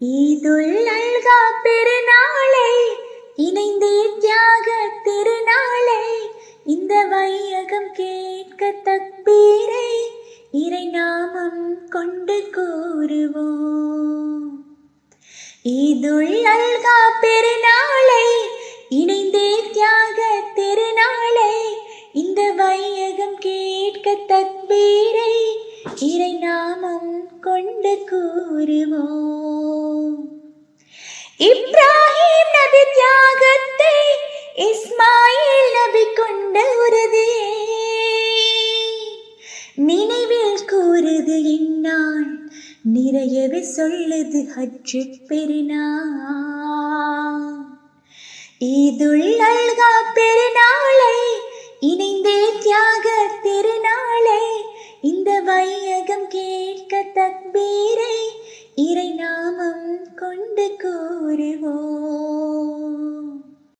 ஈதுல் அல்கா பெருநாளை இணைந்தே தியாக திருநாளை இந்த வையகம் கேட்க தக்பீரை இறை நாமம் கொண்டு கூறுவோம். ஈதுல் அல்கா பெருநாளை இணைந்தே தியாக திருநாளை இந்த வையகம் கேட்க தக்பீரை இறை நாமம் கொண்டு கூறுவோம். இப்ராஹிம் நபி தியாகத்தை இஸ்மாயில் நபி கொண்ட உறுதி நினைவில் கூறுது என்னால் நிறையவே சொல்லுது ஹஜ்ஜு பெருநாள். ஈதுல் அல்கா பெருநாளை இணைந்தே தியாக திருநாளை இந்த வையகம் கேட்க தக்பீரை இறை நாமம் கொண்டு கூ